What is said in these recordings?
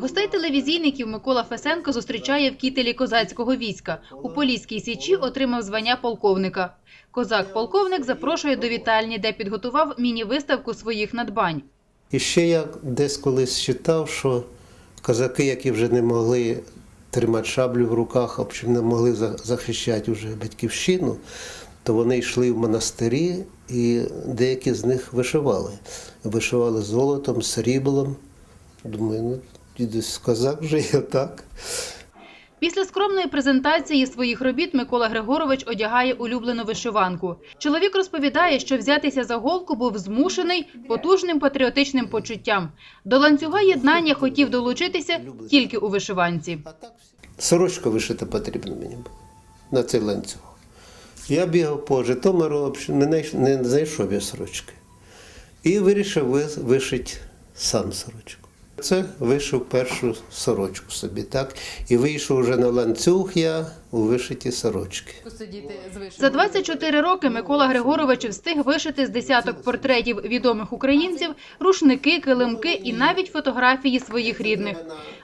Гостей телевізійників Микола Фесенко зустрічає в кітелі козацького війська. У Поліській січі отримав звання полковника. Козак-полковник запрошує до вітальні, де підготував міні-виставку своїх надбань. І ще я десь колись читав, що козаки, які вже не могли тримати шаблю в руках, а не могли захищати вже батьківщину, то вони йшли в монастирі і деякі з них вишивали. Вишивали золотом, сріблом. Думаю, ну, дідусь козак вже і отак. Після скромної презентації своїх робіт Микола Григорович одягає улюблену вишиванку. Чоловік розповідає, що взятися за голку був змушений потужним патріотичним почуттям. До ланцюга єднання хотів долучитися тільки у вишиванці. Сорочка вишита потрібна мені була на цей ланцюг. Я бігав по Житомиру, не знайш- знайшов я сорочки. І вирішив вишити сам сорочку. Це вишив першу сорочку собі, так? І вийшов вже на ланцюг я у вишиті сорочки. За 24 роки Микола Григорович встиг вишити з десяток портретів відомих українців, рушники, килимки і навіть фотографії своїх рідних.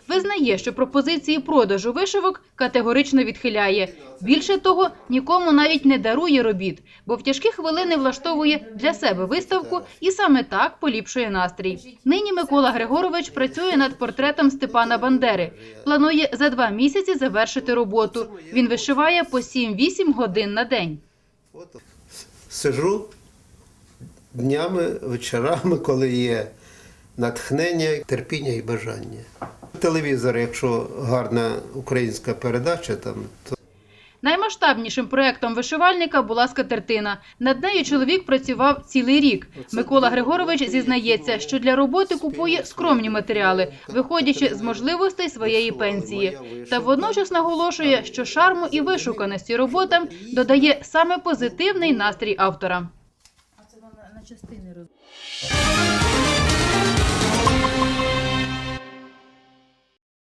Визнає, що пропозиції продажу вишивок категорично відхиляє. Більше того, нікому навіть не дарує робіт, бо в тяжкі хвилини влаштовує для себе виставку і саме так поліпшує настрій. Нині Микола Григорович працює над портретом Степана Бандери. Планує за два місяці завершити роботу. Він вишиває по 7-8 годин на день. Сижу днями, вечорами, коли є натхнення, терпіння і бажання. Телевізор, якщо гарна українська передача, там, то Наймасштабнішим проектом вишивальника була скатертина. Над нею чоловік працював цілий рік. Микола Григорович зізнається, що для роботи купує скромні матеріали, виходячи з можливостей своєї пенсії. Та водночас наголошує, що шарму і вишуканості роботам додає саме позитивний настрій автора. А це вона на частини роз...